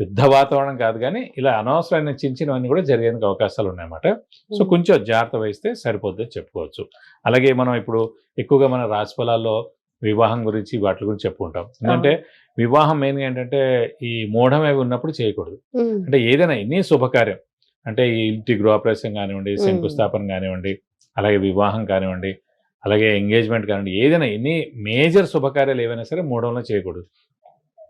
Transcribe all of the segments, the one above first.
యుద్ధ వాతావరణం కాదు కానీ ఇలా అనవసరమైన చిన్న చిన్నవన్నీ కూడా జరిగేందుకు అవకాశాలు ఉన్నాయన్నమాట. సో కొంచెం జాగ్రత్త వహిస్తే సరిపోద్దని చెప్పుకోవచ్చు. అలాగే మనం ఇప్పుడు ఎక్కువగా మన రాశి వివాహం గురించి వాటి గురించి చెప్పుకుంటాం. ఎందుకంటే వివాహం మెయిన్ ఏంటంటే ఈ మూఢం అవి ఉన్నప్పుడు చేయకూడదు. అంటే ఏదైనా ఎన్ని శుభకార్యం. అంటే ఈ ఇంటి గృహప్రవేశం కానివ్వండి. శంకుస్థాపన కానివ్వండి అలాగే వివాహం కానివ్వండి అలాగే ఎంగేజ్మెంట్ కానివ్వండి ఏదైనా ఎన్ని మేజర్ శుభకార్యాలు ఏవైనా సరే మూఢంలో చేయకూడదు.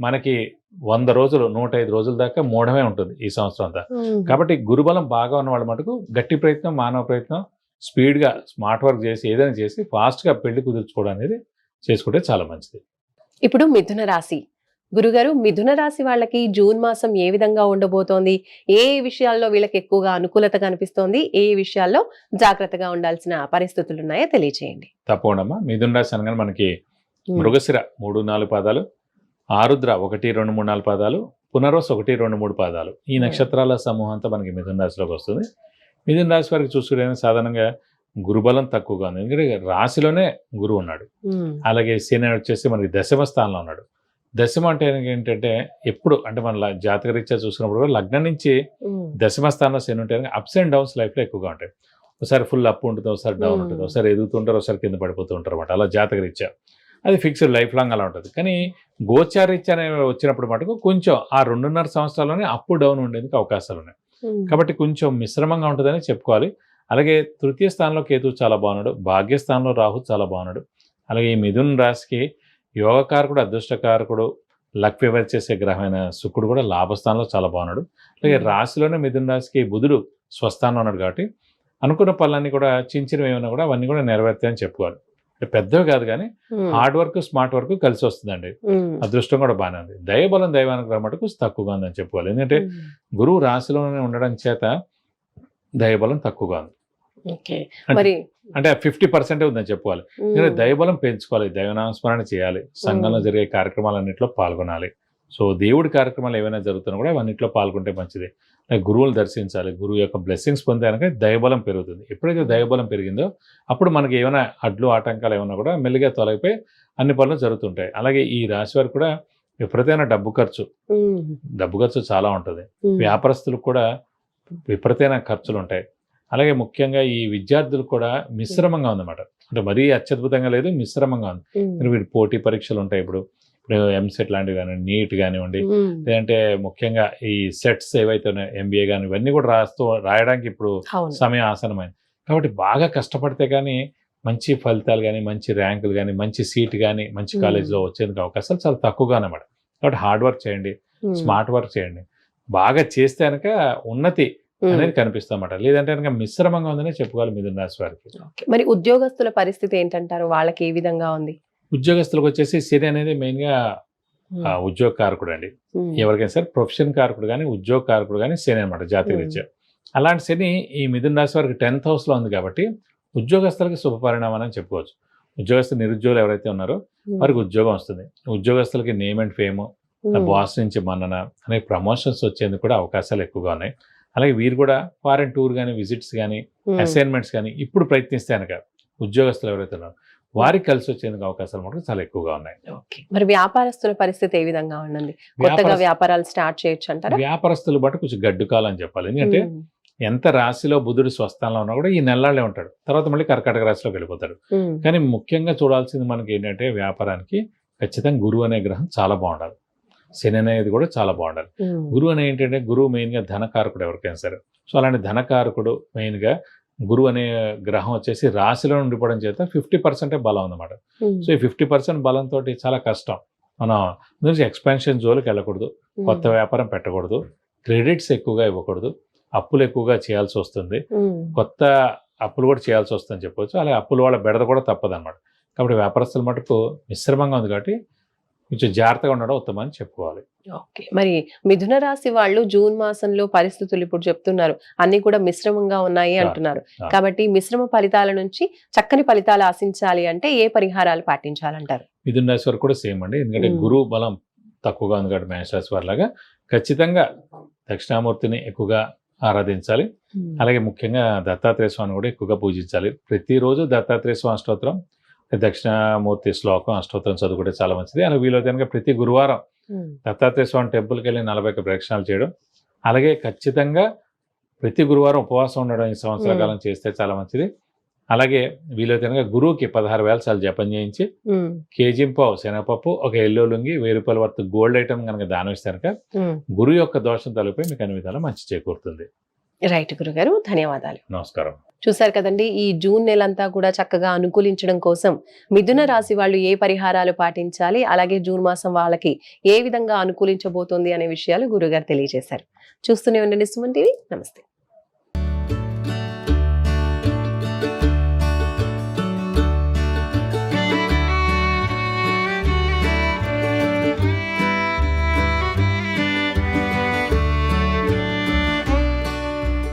మనకి వంద రోజులు నూట ఐదు రోజుల దాకా మూఢమే ఉంటుంది ఈ సంవత్సరం అంతా. కాబట్టి గురుబలం బాగా ఉన్న వాళ్ళ మటుకు గట్టి ప్రయత్నం మానవ ప్రయత్నం స్పీడ్గా స్మార్ట్ వర్క్ చేసి ఏదైనా చేసి ఫాస్ట్గా పెళ్ళి కుదుర్చుకోవడం అనేది చేసుకుంటే చాలా మంచిది. ఇప్పుడు మిథున రాశి. గురుగారు మిథున రాశి వాళ్ళకి జూన్ మాసం ఏ విధంగా ఉండబోతోంది? ఏ విషయాల్లో వీళ్ళకి ఎక్కువగా అనుకూలత కనిపిస్తోంది? ఏ ఏ విషయాల్లో జాగ్రత్తగా ఉండాల్సిన పరిస్థితులు ఉన్నాయో తెలియచేయండి. తప్పకుండా మిథున రాశి అనగానే మనకి మృగశిర మూడు నాలుగు పాదాలు. ఆరుద్ర ఒకటి రెండు మూడు నాలుగు పాదాలు పునరోస్ ఒకటి రెండు మూడు పాదాలు. ఈ Hmm. నక్షత్రాల సమూహం అంతా మనకి మిథున రాశిలోకి వస్తుంది. మిథున రాశి వారికి చూసుకుంటే సాధారణంగా గురుబలం తక్కువగా ఉంది. ఎందుకంటే రాశిలోనే గురువు ఉన్నాడు. ఉమ్, అలాగే శని వచ్చేసి మనకి దశమ స్థానంలో ఉన్నాడు. దశమ అంటే ఏంటంటే ఎప్పుడు అంటే మన జాతక రీత్యా చూసినప్పుడు కూడా లగ్నం నుంచి ఉమ్, దశమ స్థానంలో శని ఉంటే అప్స్ అండ్ డౌన్స్ లైఫ్లో ఎక్కువగా ఉంటాయి. ఒకసారి ఫుల్ అప్ ఉంటుంది ఒకసారి డౌన్ Hmm. ఉంటుంది ఒకసారి ఎదుగుతుంటారు ఒకసారి కింద పడిపోతూ ఉంటారు అనమాట అలా జాతక రీత్యా. అది ఫిక్స్డ్ లైఫ్ లాంగ్ అలా ఉంటుంది. కానీ గోచారీత్య వచ్చినప్పుడు మటుకు కొంచెం ఆ రెండున్నర సంవత్సరాల్లోనే అప్ డౌన్ ఉండేందుకు అవకాశాలు ఉన్నాయి. కాబట్టి కొంచెం మిశ్రమంగా ఉంటుందని చెప్పుకోవాలి. అలాగే తృతీయ స్థానంలో కేతు చాలా బాగున్నాడు. భాగ్యస్థానంలో రాహు చాలా బాగున్నాడు. అలాగే ఈ మిథున్ రాశికి యోగకారకుడు అదృష్టకారకుడు లక్ ఫేవర్ చేసే గ్రహమైన శుక్రుడు కూడా లాభస్థానంలో చాలా బాగున్నాడు. అలాగే. రాశిలోనే మిథున్ రాశికి బుధుడు స్వస్థానంలో ఉన్నాడు కాబట్టి అనుకున్న పనులన్నీ కూడా చిన్న చిన్నవి ఏమైనా కూడా అవన్నీ కూడా నెరవేర్తాయని చెప్పుకోవాలి. అంటే పెద్దవి కాదు కానీ. హార్డ్ వర్క్ స్మార్ట్ వర్క్ కలిసి వస్తుందండి. అదృష్టం కూడా బాగానే ఉంది. దయబలం దైవానుగ్రహం మటుకు తక్కువగా ఉందని చెప్పుకోవాలి. ఎందుకంటే. గురువు రాశిలోనే ఉండడం చేత దయబలం తక్కువగా ఉంది. అంటే- మరి అంటే ఫిఫ్టీ పర్సెంటే ఉందని చెప్పుకోవాలి. దయబలం పెంచుకోవాలి. దైవనామస్మరణ చేయాలి. సంఘంలో. జరిగే కార్యక్రమాలన్నింటిలో పాల్గొనాలి. సో దేవుడి కార్యక్రమాలు ఏవైనా జరుగుతున్నా కూడా అవన్నింటిలో పాల్గొంటే మంచిది. గురువులు దర్శించాలి గురువు యొక్క బ్లెస్సింగ్స్ పొందాక దయబలం పెరుగుతుంది. ఎప్పుడైతే దయబలం పెరిగిందో అప్పుడు మనకి ఏమైనా అడ్లు ఆటంకాలు ఏమైనా కూడా మెల్లిగా తొలగిపోయి అన్ని పనులు జరుగుతుంటాయి. అలాగే ఈ రాశి వారికి కూడా విపరీతమైన డబ్బు ఖర్చు. డబ్బు ఖర్చు చాలా ఉంటుంది. వ్యాపారస్తులకు కూడా విపరీతమైన ఖర్చులు ఉంటాయి. అలాగే ముఖ్యంగా ఈ విద్యార్థులకు కూడా మిశ్రమంగా ఉందన్నమాట. అంటే మరీ అత్యద్భుతంగా లేదు మిశ్రమంగా ఉంది. వీటి పోటీ పరీక్షలు ఉంటాయి ఇప్పుడు. ఇప్పుడు ఎంసెట్ లాంటివి కానివ్వండి నీట్ కానివ్వండి. లేదంటే ముఖ్యంగా ఈ సెట్స్ ఏవైతే ఉన్నాయో ఎంబీఏ కానీ ఇవన్నీ కూడా రాస్తూ రాయడానికి ఇప్పుడు సమయం ఆసనమైంది కాబట్టి బాగా కష్టపడితే కానీ మంచి ఫలితాలు కానీ మంచి ర్యాంకులు కానీ మంచి సీట్ కానీ మంచి. కాలేజీలో వచ్చేందుకు అవకాశాలు చాలా తక్కువగా అన్నమాట కాబట్టి హార్డ్ వర్క్ చేయండి. స్మార్ట్ వర్క్ చేయండి బాగా చేస్తే కనుక ఉన్నతి. అనేది కనిపిస్తామట లేదంటే కనుక మిశ్రమంగా ఉందనే చెప్పుకోవాలి మిథున రాశి వారికి. మరి ఉద్యోగస్తుల పరిస్థితి ఏంటంటారు వాళ్ళకి ఏ విధంగా ఉంది ఉద్యోగస్తులకు వచ్చేసి శని అనేది మెయిన్గా ఉమ్. ఆ, ఉద్యోగ కారకుడు అండి. ఎవరికైనా సరే ప్రొఫెషన్ కారకుడు కానీ ఉద్యోగ కారకుడు కానీ శని అనమాట జాతీయ. రీత్యా అలాంటి శని ఈ మిథున రాశి వారికి టెన్త్ హౌస్లో ఉంది కాబట్టి ఉద్యోగస్తులకి శుభ పరిణామం అని చెప్పుకోవచ్చు ఉద్యోగస్తులు నిరుద్యోగులు ఎవరైతే ఉన్నారో. వారికి ఉద్యోగం వస్తుంది ఉద్యోగస్తులకి నేమ్ అండ్ ఫేమ్. బాస్ నుంచి మన్నన అనేక ప్రమోషన్స్ వచ్చేందుకు కూడా అవకాశాలు ఎక్కువగా ఉన్నాయి అలాగే వీరు కూడా ఫారెన్ టూర్ కానీ విజిట్స్ కానీ. అసైన్మెంట్స్ కానీ ఇప్పుడు ప్రయత్నిస్తే కనుక ఉద్యోగస్తులు ఎవరైతే ఉన్నారో వారికి కలిసి వచ్చేందుకు అవకాశాలు మటుకు చాలా ఎక్కువగా ఉన్నాయి. మరి వ్యాపారస్తుల పరిస్థితి ఏ విధంగా ఉండండి కొత్తగా వ్యాపారాలు స్టార్ట్ చేయొచ్చు అంటారా వ్యాపారస్తులు బట్టి కొంచెం గడ్డు కాలం అని చెప్పాలి. ఎందుకంటే. ఎంత రాశిలో బుధుడు స్వస్థానంలో ఉన్నా కూడా ఈ నెలలాళ్ళే ఉంటాడు. తర్వాత మళ్ళీ కర్కాటక రాశిలోకి వెళ్ళిపోతాడు. కానీ ముఖ్యంగా చూడాల్సింది మనకి ఏంటంటే వ్యాపారానికి ఖచ్చితంగా గురువు అనే గ్రహం చాలా బాగుండాలి. శని అనేది కూడా చాలా బాగుండాలి. గురువు అనే ఏంటంటే గురువు మెయిన్గా ధనకారకుడు ఎవరికైనా సరే. సో అలాంటి ధనకారకుడు మెయిన్గా గురువు అనే గ్రహం వచ్చేసి రాశిలో ఉండిపోవడం చేత ఫిఫ్టీ పర్సెంటే బలం అన్నమాట. ఉమ్. సో ఈ ఫిఫ్టీ పర్సెంట్ బలంతో చాలా కష్టం. మనం నుంచి ఎక్స్పాన్షన్ జోలికి వెళ్ళకూడదు. కొత్త వ్యాపారం పెట్టకూడదు. క్రెడిట్స్ ఎక్కువగా ఇవ్వకూడదు. అప్పులు ఎక్కువగా చేయాల్సి వస్తుంది. కొత్త అప్పులు కూడా చేయాల్సి వస్తుందని చెప్పొచ్చు. అలాగే అప్పుల వాళ్ళ బెడద కూడా తప్పదన్నమాట. కాబట్టి వ్యాపారస్తుల మటుకు మిశ్రమంగా ఉంది కాబట్టి కొంచెం జాగ్రత్తగా ఉండడం ఉత్తమం అని చెప్పుకోవాలి. ఓకే. మరి మిథున రాశి వాళ్ళు జూన్ మాసంలో పరిస్థితులు ఇప్పుడు చెప్తున్నారు. అన్ని కూడా మిశ్రమంగా ఉన్నాయి అంటున్నారు. కాబట్టి మిశ్రమ ఫలితాల నుంచి చక్కని ఫలితాలు ఆశించాలి అంటే ఏ పరిహారాలు పాటించాలంటారు? మిథున రాశి వారు కూడా సేమ్ అండి. ఎందుకంటే. గురువు బలం తక్కువగా ఉంది కాబట్టి మేష రాశి వారిలాగా ఖచ్చితంగా దక్షిణామూర్తిని ఎక్కువగా ఆరాధించాలి. అలాగే ముఖ్యంగా దత్తాత్రేయ స్వామిని కూడా ఎక్కువగా పూజించాలి. ప్రతిరోజు దత్తాత్రేయ స్వామి అష్టోత్తరం దక్షిణామూర్తి శ్లోకం అష్టోత్తరం చదువుకుంటే చాలా మంచిది అలాగే వీలైతే కనుక ప్రతి గురువారం. దత్తాత్రేయ స్వామి టెంపుల్కి వెళ్ళి నలభై ఒక్క ప్రదక్షిణాలు చేయడం అలాగే ఖచ్చితంగా ప్రతి గురువారం ఉపవాసం ఉండడం ఈ సంవత్సర. కాలం చేస్తే చాలా మంచిది అలాగే వీలైతే కనుక గురువుకి పదహారు వేల సార్లు జపం చేయించి. కేజీ పావు శనగపప్పు ఒక ఎల్లో లుంగి వెయ్యి రూపాయల వర్త్ గోల్డ్ ఐటమ్ కనుక దానం ఇస్తే కనుక. గురువు యొక్క దోషం తొలగిపోయి మీకు అన్ని విధాలు మంచి చేకూరుతుంది రైట్ గురుగారు ధన్యవాదాలు. నమస్కారం. చూశారు కదండి ఈ జూన్ నెలంతా కూడా చక్కగా అనుకూలించడం కోసం మిథున రాశి వాళ్ళు ఏ పరిహారాలు పాటించాలి అలాగే జూన్ మాసం వాళ్ళకి ఏ విధంగా అనుకూలించబోతోంది అనే విషయాలు గురుగారు తెలియజేశారు. చూస్తూనే ఉండండి సుమన్ టీవీ నమస్తే.